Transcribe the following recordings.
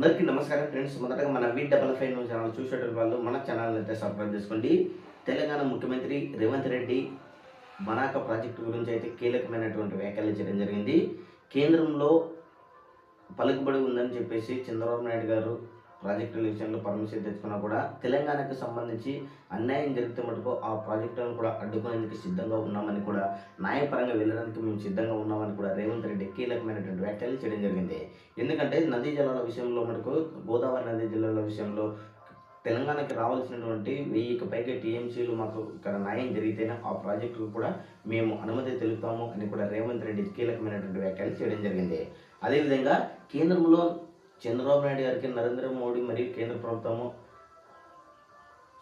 అందరికీ నమస్కారం ఫ్రెండ్స్. మొదటగా మన V double five news channel చూసేటువంటి వాళ్ళు మన ఛానల్ అయితే సబ్స్క్రైబ్ చేసుకోండి. తెలంగాణ ముఖ్యమంత్రి రేవంత్ రెడ్డి మనాక ప్రాజెక్టు గురించి అయితే కీలకమైనటువంటి వ్యాఖ్యలు చేయడం జరిగింది. కేంద్రంలో పలుకుబడి ఉందని చెప్పేసి చంద్రబాబు నాయుడు గారు ప్రాజెక్టుల విషయంలో పర్మిషన్ తెచ్చుకున్నా కూడా తెలంగాణకు సంబంధించి అన్యాయం జరిగితే మటుకు ఆ ప్రాజెక్టులను కూడా అడ్డుకునేందుకు సిద్ధంగా ఉన్నామని కూడా న్యాయపరంగా వెళ్ళడానికి మేము సిద్ధంగా ఉన్నామని కూడా రేవంత్ రెడ్డి కీలకమైనటువంటి వ్యాఖ్యలు చేయడం జరిగింది. ఎందుకంటే నదీ జలాల విషయంలో మనకు గోదావరి నదీ జలాల విషయంలో తెలంగాణకి రావాల్సినటువంటి వెయ్యికి పైగా టీఎంసీలు మాకు ఇక్కడ న్యాయం జరిగితేనే ఆ ప్రాజెక్టుకు కూడా మేము అనుమతి తెలుపుతాము అని కూడా రేవంత్ రెడ్డి కీలకమైనటువంటి వ్యాఖ్యలు చేయడం జరిగింది. అదేవిధంగా కేంద్రంలో చంద్రబాబు నాయుడు గారికి నరేంద్ర మోడీ మరియు కేంద్ర ప్రభుత్వము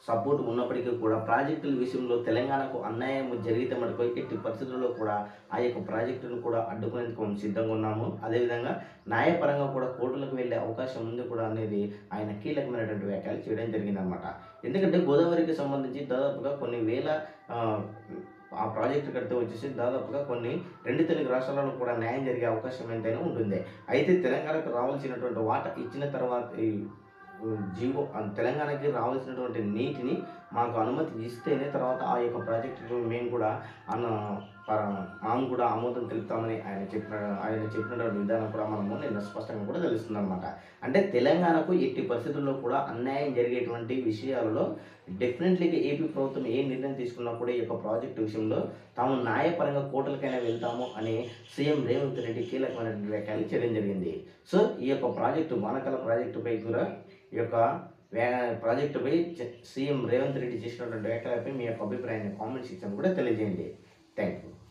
సపోర్ట్ ఉన్నప్పటికీ కూడా ప్రాజెక్టుల విషయంలో తెలంగాణకు అన్యాయం జరిగితే మటుకు ఎట్టి పరిస్థితుల్లో కూడా ఆ యొక్క ప్రాజెక్టును కూడా అడ్డుకునేందుకు మేము సిద్ధంగా ఉన్నాము. అదేవిధంగా న్యాయపరంగా కూడా కోర్టులకు వెళ్ళే అవకాశం ఉంది కూడా అనేది ఆయన కీలకమైనటువంటి వ్యాఖ్యలు చేయడం జరిగిందనమాట ఎందుకంటే గోదావరికి సంబంధించి దాదాపుగా కొన్ని వేల ఆ, ప్రాజెక్టు కడితే వచ్చేసి దాదాపుగా కొన్ని రెండు తెలుగు రాష్ట్రాలలో కూడా న్యాయం జరిగే అవకాశం ఎంతైనా ఉంటుంది. అయితే తెలంగాణకు రావాల్సినటువంటి వాటా ఇచ్చిన తర్వాత జీవో తెలంగాణకి రావాల్సినటువంటి నీటిని మాకు అనుమతి ఇస్తేనే తర్వాత ఆ యొక్క ప్రాజెక్టు మేము కూడా అన్న మనం మాము కూడా ఆమోదం తెలుపుతామని ఆయన చెప్పిన ఆయన చెప్పినటువంటి విధానం కూడా మనము నిన్న స్పష్టంగా కూడా తెలుస్తుంది అనమాట అంటే తెలంగాణకు ఎట్టి పరిస్థితుల్లో కూడా అన్యాయం జరిగేటువంటి విషయాలలో డెఫినెట్లీగా ఏపీ ప్రభుత్వం ఏ నిర్ణయం తీసుకున్నా కూడా ఈ యొక్క ప్రాజెక్టు విషయంలో తాము న్యాయపరంగా కోర్టులకైనా వెళ్తాము అని సీఎం రేవంత్ రెడ్డి కీలకమైనటువంటి వ్యాఖ్యలు చేయడం జరిగింది. సో ఈ యొక్క ప్రాజెక్టు వానకల ప్రాజెక్టుపై కూడా ఈ యొక్క ప్రాజెక్టుపై సీఎం రేవంత్ రెడ్డి చేసినటువంటి వ్యాఖ్యలపై మీ యొక్క అభిప్రాయాన్ని కామెంట్ సెక్షన్ కూడా తెలియజేయండి. Thank you.